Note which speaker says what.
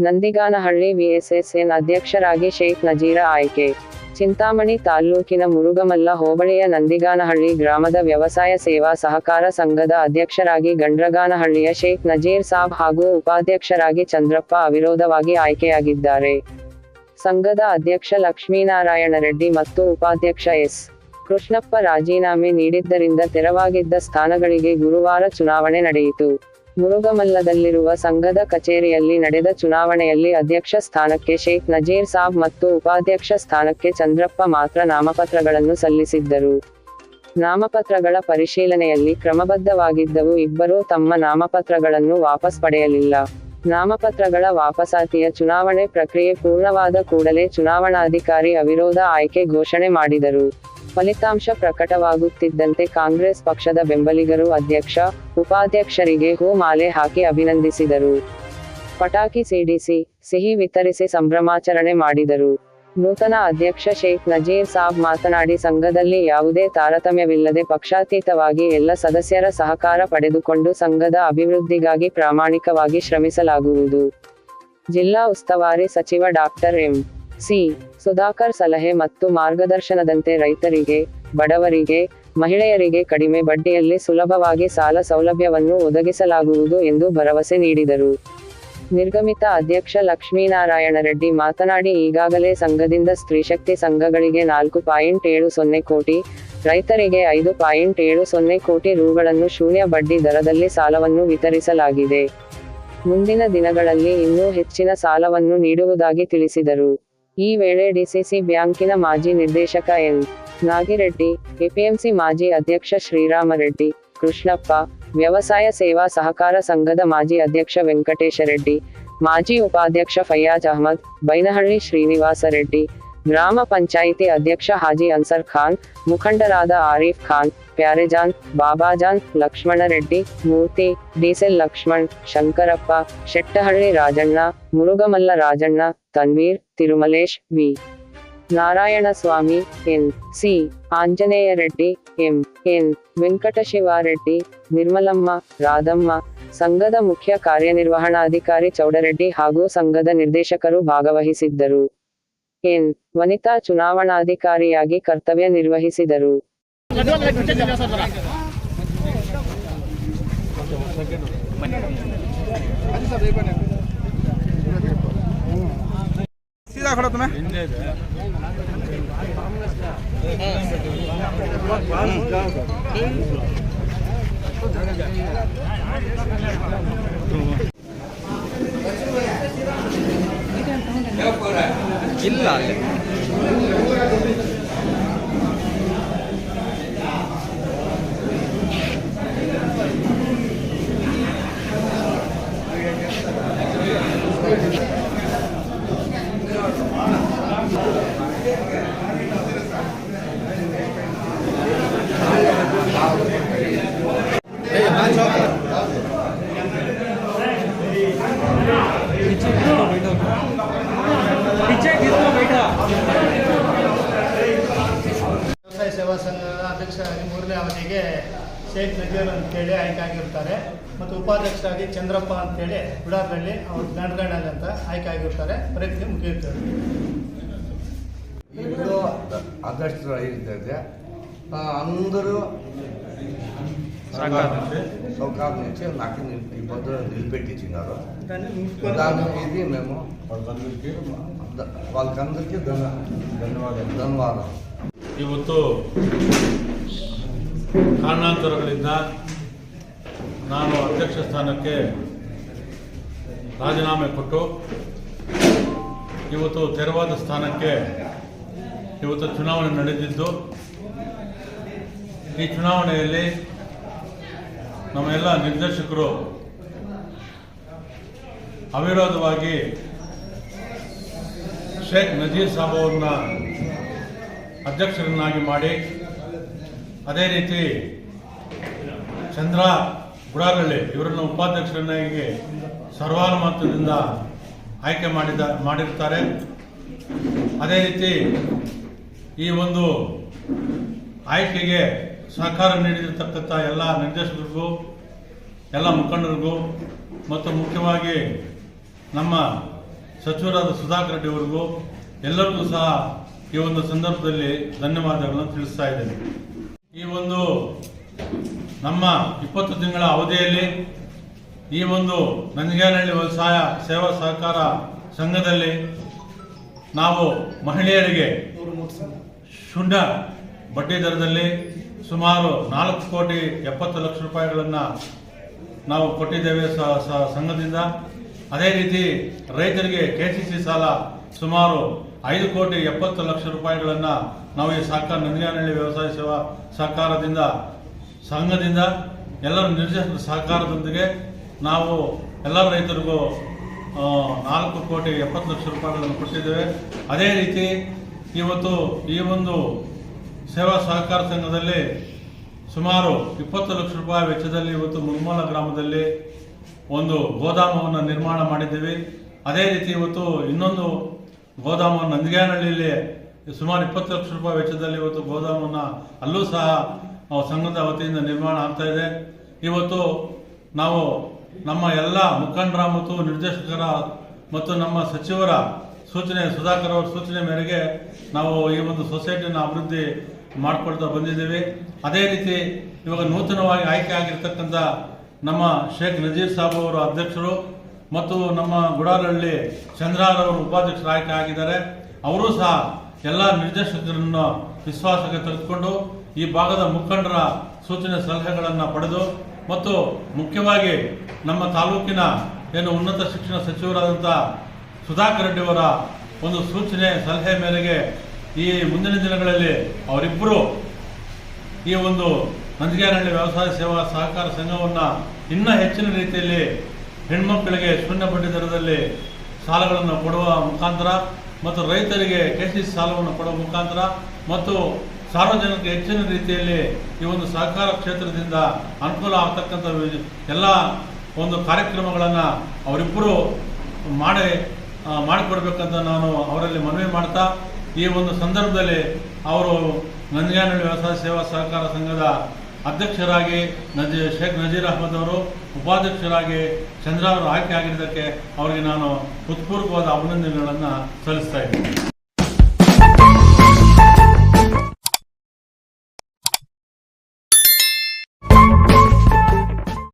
Speaker 1: Nandiganahalli VSSN ಅಧ್ಯಕ್ಷರಾಗಿ ಶೇಖ್ ನಜೀರ ಆಯ್ಕೆ. ಚಿಂತಾಮಣಿ ತಾಲ್ಲೂಕಿನ ಮುರುಗಮಲ್ಲ ಹೋಬಳಿಯ ನಂದಿಗಾನಹಳ್ಳಿ ಗ್ರಾಮದ ವ್ಯವಸಾಯ ಸೇವಾ ಸಹಕಾರ ಸಂಘದ ಅಧ್ಯಕ್ಷರಾಗಿ ಗಂಡ್ರಗಾನಹಳ್ಳಿಯ ಶೇಖ್ ನಜೀರ್ ಸಾಬ್ ಹಾಗೂ ಉಪಾಧ್ಯಕ್ಷರಾಗಿ ಚಂದ್ರಪ್ಪ ಅವಿರೋಧವಾಗಿ ಆಯ್ಕೆಯಾಗಿದ್ದಾರೆ. ಸಂಘದ ಅಧ್ಯಕ್ಷ ಲಕ್ಷ್ಮೀನಾರಾಯಣ ರೆಡ್ಡಿ ಮತ್ತು ಉಪಾಧ್ಯಕ್ಷ ಎಸ್. ಕೃಷ್ಣಪ್ಪ ರಾಜೀನಾಮೆ ನೀಡಿದ್ದರಿಂದ ತೆರವಾಗಿದ್ದ ಸ್ಥಾನಗಳಿಗೆ ಗುರುವಾರ ಚುನಾವಣೆ ನಡೆಯಿತು. ಮುರುಗಮಲ್ಲದಲ್ಲಿರುವ ಸಂಘದ ಕಚೇರಿಯಲ್ಲಿ ನಡೆದ ಚುನಾವಣೆಯಲ್ಲಿ ಅಧ್ಯಕ್ಷ ಸ್ಥಾನಕ್ಕೆ ಶೇಖ್ ನಜೀರ್ ಸಾಬ್ ಮತ್ತು ಉಪಾಧ್ಯಕ್ಷ ಸ್ಥಾನಕ್ಕೆ ಚಂದ್ರಪ್ಪ ಮಾತ್ರ ನಾಮಪತ್ರಗಳನ್ನು ಸಲ್ಲಿಸಿದ್ದರು. ನಾಮಪತ್ರಗಳ ಪರಿಶೀಲನೆಯಲ್ಲಿ ಕ್ರಮಬದ್ಧವಾಗಿದ್ದವು ಇಬ್ಬರೂ ತಮ್ಮ ನಾಮಪತ್ರಗಳನ್ನು ವಾಪಸ್ ಪಡೆಯಲಿಲ್ಲ. ನಾಮಪತ್ರಗಳ ವಾಪಸಾತಿಯ ಚುನಾವಣೆ ಪ್ರಕ್ರಿಯೆ ಪೂರ್ಣವಾದ ಕೂಡಲೇ ಚುನಾವಣಾಧಿಕಾರಿ ಅವಿರೋಧ ಆಯ್ಕೆ ಘೋಷಣೆ ಮಾಡಿದರು. ಫಲಿತಾಂಶ ಪ್ರಕಟವಾಗುತ್ತಿದ್ದಂತೆ ಕಾಂಗ್ರೆಸ್ ಪಕ್ಷದ ಬೆಂಬಲಿಗರು ಅಧ್ಯಕ್ಷ, ಉಪಾಧ್ಯಕ್ಷರಿಗೆ ಹೂ ಮಾಲೆ ಹಾಕಿ ಅಭಿನಂದಿಸಿದರು. ಪಟಾಕಿ ಸಿಡಿಸಿ, ಸಿಹಿ ವಿತರಿಸಿ ಸಂಭ್ರಮಾಚರಣೆ ಮಾಡಿದರು. ನೂತನ ಅಧ್ಯಕ್ಷ ಶೇಖ್ ನಜೀರ್ ಸಾಬ್ ಮಾತನಾಡಿ, ಸಂಘದಲ್ಲಿ ಯಾವುದೇ ತಾರತಮ್ಯವಿಲ್ಲದೆ ಪಕ್ಷಾತೀತವಾಗಿ ಎಲ್ಲ ಸದಸ್ಯರ ಸಹಕಾರ ಪಡೆದುಕೊಂಡು ಸಂಘದ ಅಭಿವೃದ್ಧಿಗಾಗಿ ಪ್ರಾಮಾಣಿಕವಾಗಿ ಶ್ರಮಿಸಲಾಗುವುದು. ಜಿಲ್ಲಾ ಉಸ್ತುವಾರಿ ಸಚಿವ ಡಾಕ್ಟರ್ ಎಂ. ಸಿ. ಸುಧಾಕರ್ ಸಲಹೆ ಮತ್ತು ಮಾರ್ಗದರ್ಶನದಂತೆ ರೈತರಿಗೆ, ಬಡವರಿಗೆ, ಮಹಿಳೆಯರಿಗೆ ಕಡಿಮೆ ಬಡ್ಡಿಯಲ್ಲಿ ಸುಲಭವಾಗಿ ಸಾಲ ಸೌಲಭ್ಯವನ್ನು ಒದಗಿಸಲಾಗುವುದು ಎಂದು ಭರವಸೆ ನೀಡಿದರು. ನಿರ್ಗಮಿತ ಅಧ್ಯಕ್ಷ ಲಕ್ಷ್ಮೀನಾರಾಯಣ ರೆಡ್ಡಿ ಮಾತನಾಡಿ, ಈಗಾಗಲೇ ಸಂಘದಿಂದ ಸ್ತ್ರೀಶಕ್ತಿ ಸಂಘಗಳಿಗೆ ನಾಲ್ಕು ಪಾಯಿಂಟ್ ಏಳು ಸೊನ್ನೆ ಕೋಟಿ, ರೈತರಿಗೆ ಐದು ಪಾಯಿಂಟ್ ಏಳು ಸೊನ್ನೆ ಕೋಟಿ ರುಗಳನ್ನು ಶೂನ್ಯ ಬಡ್ಡಿ ದರದಲ್ಲಿ ಸಾಲವನ್ನು ವಿತರಿಸಲಾಗಿದೆ. ಮುಂದಿನ ದಿನಗಳಲ್ಲಿ ಇನ್ನೂ ಹೆಚ್ಚಿನ ಸಾಲವನ್ನು ನೀಡುವುದಾಗಿ ತಿಳಿಸಿದರು. ಈ ವೇಳೆ ಡಿಸಿಸಿ ಬ್ಯಾಂಕಿನ ಮಾಜಿ ನಿರ್ದೇಶಕ ಎನ್ ನಾಗಿರೆಡ್ಡಿ ಎಪಿಎಂಸಿ ಮಾಜಿ ಅಧ್ಯಕ್ಷ ಶ್ರೀರಾಮರೆಡ್ಡಿ ಕೃಷ್ಣಪ್ಪ ವ್ಯವಸಾಯ ಸೇವಾ ಸಹಕಾರ ಸಂಘದ ಮಾಜಿ ಅಧ್ಯಕ್ಷ ವೆಂಕಟೇಶ ರೆಡ್ಡಿ ಮಾಜಿ ಉಪಾಧ್ಯಕ್ಷ ಫಯ್ಯಾಜ್ ಅಹಮದ್ ಬೈನಹಳ್ಳಿ ಶ್ರೀನಿವಾಸ ರೆಡ್ಡಿ ಗ್ರಾಮ ಪಂಚಾಯಿತಿ ಅಧ್ಯಕ್ಷ ಹಾಜಿ ಅನ್ಸರ್ ಖಾನ್ ಮುಖಂಡರಾದ Arif Khan Pyarejan, Babajan, Lakshmana Reddy, Murthy diesel Lakshman, Shankarappa, Shettahalli Rajanna Murugamalla Rajanna, Tanveer, Thirumalesh, V. Narayanaswamy, N. C. Anjaneya Reddy, M. N. Venkatashivareddy, Nirmalamma, Radhamma, ಸಂಘದ ಮುಖ್ಯ ಕಾರ್ಯನಿರ್ವಹಣಾಧಿಕಾರಿ ಚೌಡರೆಡ್ಡಿ ಹಾಗೂ ಸಂಘದ ನಿರ್ದೇಶಕರು ಭಾಗವಹಿಸಿದ್ದರು. ಎನ್. ವನಿತಾ ಚುನಾವಣಾಧಿಕಾರಿಯಾಗಿ ಕರ್ತವ್ಯ ನಿರ್ವಹಿಸಿದರು.
Speaker 2: सीधा खड़ा तुम्हें ಇಲ್ಲ ಅಲ್ಲಿ
Speaker 3: ಸಂಘದ ಅಧ್ಯಕ್ಷರಾಗಿ ಮೂರನೇ ಅವಧಿಗೆ ಶೇಖ್ ನಜೀರ್ ಅಂತೇಳಿ ಆಯ್ಕೆ ಆಗಿರ್ತಾರೆ ಮತ್ತು ಉಪಾಧ್ಯಕ್ಷರಾಗಿ ಚಂದ್ರಪ್ಪ ಅಂತೇಳಿ ಬಿಡಾರ್ನಳ್ಳಿ ಅವ್ರು ಗಂಡಗಂಡಲ್ಲಿ ಅಂತ ಆಯ್ಕೆ ಆಗಿರ್ತಾರೆ ಪ್ರಕ್ರಿಯೆ ಮುಗಿಯುತ್ತದೆ
Speaker 4: ఇప్పుడు అధ్యక్షుడు అయిందంటే అందరూ సౌకర్యం నుంచి నాకు నిల్- ఈ పొద్దు నిలబెట్టించినారు
Speaker 3: దాన్ని
Speaker 4: దాని
Speaker 3: ముగించుకొని
Speaker 4: ఇది మేము ద- వాళ్ళకందరికీ ధన్య ధన్యవాదాలు ధన్యవాదాలు
Speaker 5: ಇವತ್ತು ಕಾರಣಾಂತರಗಳಿಂದ ನಾನು ಅಧ್ಯಕ್ಷ ಸ್ಥಾನಕ್ಕೆ ರಾಜೀನಾಮೆ ಕೊಟ್ಟು ಇವತ್ತು ತೆರವಾದ ಸ್ಥಾನಕ್ಕೆ ಇವತ್ತು ಚುನಾವಣೆ ನಡೆದಿದ್ದು, ಈ ಚುನಾವಣೆಯಲ್ಲಿ ನಮ್ಮೆಲ್ಲ ನಿರ್ದೇಶಕರು ಅವಿರೋಧವಾಗಿ ಶೇಖ್ ನಜೀರ್ ಸಾಬ್ ಅವ್ರನ್ನ ಅಧ್ಯಕ್ಷರನ್ನಾಗಿ ಮಾಡಿ ಅದೇ ರೀತಿ ಚಂದ್ರ ಗುಡಾರಳ್ಳಿ ಇವರನ್ನು ಉಪಾಧ್ಯಕ್ಷರನ್ನಾಗಿ ಸರ್ವಾನುಮತದಿಂದ ಆಯ್ಕೆ ಮಾಡಿದ, ಮಾಡಿರ್ತಾರೆ. ಅದೇ ರೀತಿ ಈ ಒಂದು ಆಯ್ಕೆಗೆ ಸಹಕಾರ ನೀಡಿರತಕ್ಕಂಥ ಎಲ್ಲ ನಿರ್ದೇಶಕರಿಗೂ, ಎಲ್ಲ ಮುಖಂಡರಿಗೂ, ಮತ್ತು ಮುಖ್ಯವಾಗಿ ನಮ್ಮ ಸಚಿವರಾದ ಸುಧಾಕರ್ ರೆಡ್ಡಿ ಅವರಿಗೂ ಎಲ್ಲರಿಗೂ ಸಹ ಈ ಒಂದು ಸಂದರ್ಭದಲ್ಲಿ ಧನ್ಯವಾದಗಳನ್ನು ತಿಳಿಸ್ತಾ ಇದ್ದೇನೆ. ಈ ಒಂದು ನಮ್ಮ ಇಪ್ಪತ್ತು ತಿಂಗಳ ಅವಧಿಯಲ್ಲಿ ಈ ಒಂದು ನಂಜನಹಳ್ಳಿ ವ್ಯವಸಾಯ ಸೇವಾ ಸಹಕಾರ ಸಂಘದಲ್ಲಿ ನಾವು ಮಹಿಳೆಯರಿಗೆ ಶುಂಡ ಬಡ್ಡಿ ದರದಲ್ಲಿ ಸುಮಾರು ನಾಲ್ಕು ಕೋಟಿ ಎಪ್ಪತ್ತು ಲಕ್ಷ ರೂಪಾಯಿಗಳನ್ನು ನಾವು ಕೊಟ್ಟಿದ್ದೇವೆ ಸಂಘದಿಂದ. ಅದೇ ರೀತಿ ರೈತರಿಗೆ ಕೆ ಸಾಲ ಸುಮಾರು ಐದು ಕೋಟಿ ಎಪ್ಪತ್ತು ಲಕ್ಷ ರೂಪಾಯಿಗಳನ್ನು ನಾವು ಈ ಸಹಕಾರ ನಂದಿಗಾನಹಳ್ಳಿ ವ್ಯವಸಾಯ ಸೇವಾ ಸಹಕಾರದಿಂದ ಸಂಘದಿಂದ, ಎಲ್ಲರ ನಿರ್ದೇಶನ ಸಹಕಾರದೊಂದಿಗೆ ನಾವು ಎಲ್ಲ ರೈತರಿಗೂ ನಾಲ್ಕು ಕೋಟಿ ಎಪ್ಪತ್ತು ಲಕ್ಷ ರೂಪಾಯಿಗಳನ್ನು ಕೊಟ್ಟಿದ್ದೇವೆ. ಅದೇ ರೀತಿ ಇವತ್ತು ಈ ಒಂದು ಸೇವಾ ಸಹಕಾರ ಸಂಘದಲ್ಲಿ ಸುಮಾರು ಇಪ್ಪತ್ತು ಲಕ್ಷ ರೂಪಾಯಿ ವೆಚ್ಚದಲ್ಲಿ ಇವತ್ತು ಮುಲ್ಮೂಲ ಗ್ರಾಮದಲ್ಲಿ ಒಂದು ಗೋದಾಮವನ್ನು ನಿರ್ಮಾಣ ಮಾಡಿದ್ದೀವಿ. ಅದೇ ರೀತಿ ಇವತ್ತು ಇನ್ನೊಂದು ಗೋದಾಮವನ್ನು ನಂದಿಗಾನಹಳ್ಳಿಯಲ್ಲಿ ಸುಮಾರು ಇಪ್ಪತ್ತು ಲಕ್ಷ ರೂಪಾಯಿ ವೆಚ್ಚದಲ್ಲಿ ಇವತ್ತು ಗೋದಾಮನ್ನು ಅಲ್ಲೂ ಸಹ ಸಂಘದ ವತಿಯಿಂದ ನಿರ್ಮಾಣ ಆಗ್ತಾ ಇದೆ. ಇವತ್ತು ನಾವು ನಮ್ಮ ಎಲ್ಲ ಮುಖಂಡರ ಮತ್ತು ನಿರ್ದೇಶಕರ ಮತ್ತು ನಮ್ಮ ಸಚಿವರ ಸೂಚನೆ, ಸುಧಾಕರ್ ಅವರ ಸೂಚನೆ ಮೇರೆಗೆ ನಾವು ಈ ಒಂದು ಸೊಸೈಟಿಯನ್ನು ಅಭಿವೃದ್ಧಿ ಮಾಡಿಕೊಳ್ತಾ ಬಂದಿದ್ದೀವಿ. ಅದೇ ರೀತಿ ಇವಾಗ ನೂತನವಾಗಿ ಆಯ್ಕೆ ಆಗಿರ್ತಕ್ಕಂಥ ನಮ್ಮ ಶೇಖ್ ನಜೀರ್ ಸಾಬ್ ಅವರು ಅಧ್ಯಕ್ಷರು ಮತ್ತು ನಮ್ಮ ಗುಡಾಲಹಳ್ಳಿ ಚಂದ್ರಾರವರು ಉಪಾಧ್ಯಕ್ಷರು ಆಯ್ಕೆ ಆಗಿದ್ದಾರೆ. ಅವರು ಸಹ ಎಲ್ಲ ನಿರ್ದೇಶಕರನ್ನು ವಿಶ್ವಾಸಕ್ಕೆ ತೆಗೆದುಕೊಂಡು ಈ ಭಾಗದ ಮುಖಂಡರ ಸೂಚನೆ ಸಲಹೆಗಳನ್ನು ಪಡೆದು ಮತ್ತು ಮುಖ್ಯವಾಗಿ ನಮ್ಮ ತಾಲೂಕಿನ ಏನು ಉನ್ನತ ಶಿಕ್ಷಣ ಸಚಿವರಾದಂಥ ಸುಧಾಕರ್ ರೆಡ್ಡಿಯವರ ಒಂದು ಸೂಚನೆ ಸಲಹೆ ಮೇರೆಗೆ ಈ ಮುಂದಿನ ದಿನಗಳಲ್ಲಿ ಅವರಿಬ್ಬರು ಈ ಒಂದು ನಂದಿಗೇನಹಳ್ಳಿ ವ್ಯವಸಾಯ ಸೇವಾ ಸಹಕಾರ ಸಂಘವನ್ನು ಇನ್ನೂ ಹೆಚ್ಚಿನ ರೀತಿಯಲ್ಲಿ ಹೆಣ್ಮಕ್ಕಳಿಗೆ ಶೂನ್ಯ ಬಡ್ಡಿ ದರದಲ್ಲಿ ಸಾಲಗಳನ್ನು ಕೊಡುವ ಮುಖಾಂತರ ಮತ್ತು ರೈತರಿಗೆ ಕೆ ಸಾಲವನ್ನು ಕೊಡುವ ಮುಖಾಂತರ ಮತ್ತು ಸಾರ್ವಜನಿಕ ಹೆಚ್ಚಿನ ರೀತಿಯಲ್ಲಿ ಈ ಒಂದು ಸಹಕಾರ ಕ್ಷೇತ್ರದಿಂದ ಅನುಕೂಲ ಆಗ್ತಕ್ಕಂಥ ಎಲ್ಲ ಒಂದು ಕಾರ್ಯಕ್ರಮಗಳನ್ನು ಅವರಿಬ್ಬರು ಮಾಡಿ ಮಾಡಿಕೊಡ್ಬೇಕಂತ ನಾನು ಅವರಲ್ಲಿ ಮನವಿ ಮಾಡ್ತಾ, ಈ ಒಂದು ಸಂದರ್ಭದಲ್ಲಿ ಅವರು ನಂದಿಗಾನಹಳ್ಳಿ ವ್ಯವಸಾಯ ಸೇವಾ ಸಹಕಾರ ಸಂಘದ ಅಧ್ಯಕ್ಷರಾಗಿ ನಜೀ ಶೇಖ್ ನಜೀರ್ ಅಹಮದ್ ಅವರು, ಉಪಾಧ್ಯಕ್ಷರಾಗಿ ಚಂದ್ರ ಅವರು ಆಯ್ಕೆ ಆಗಿರೋದಕ್ಕೆ ಅವರಿಗೆ ನಾನು ಹೃತ್ಪೂರ್ವಕವಾದ ಅಭಿನಂದನೆಗಳನ್ನು ಸಲ್ಲಿಸ್ತಾ ಇದ್ದೀನಿ.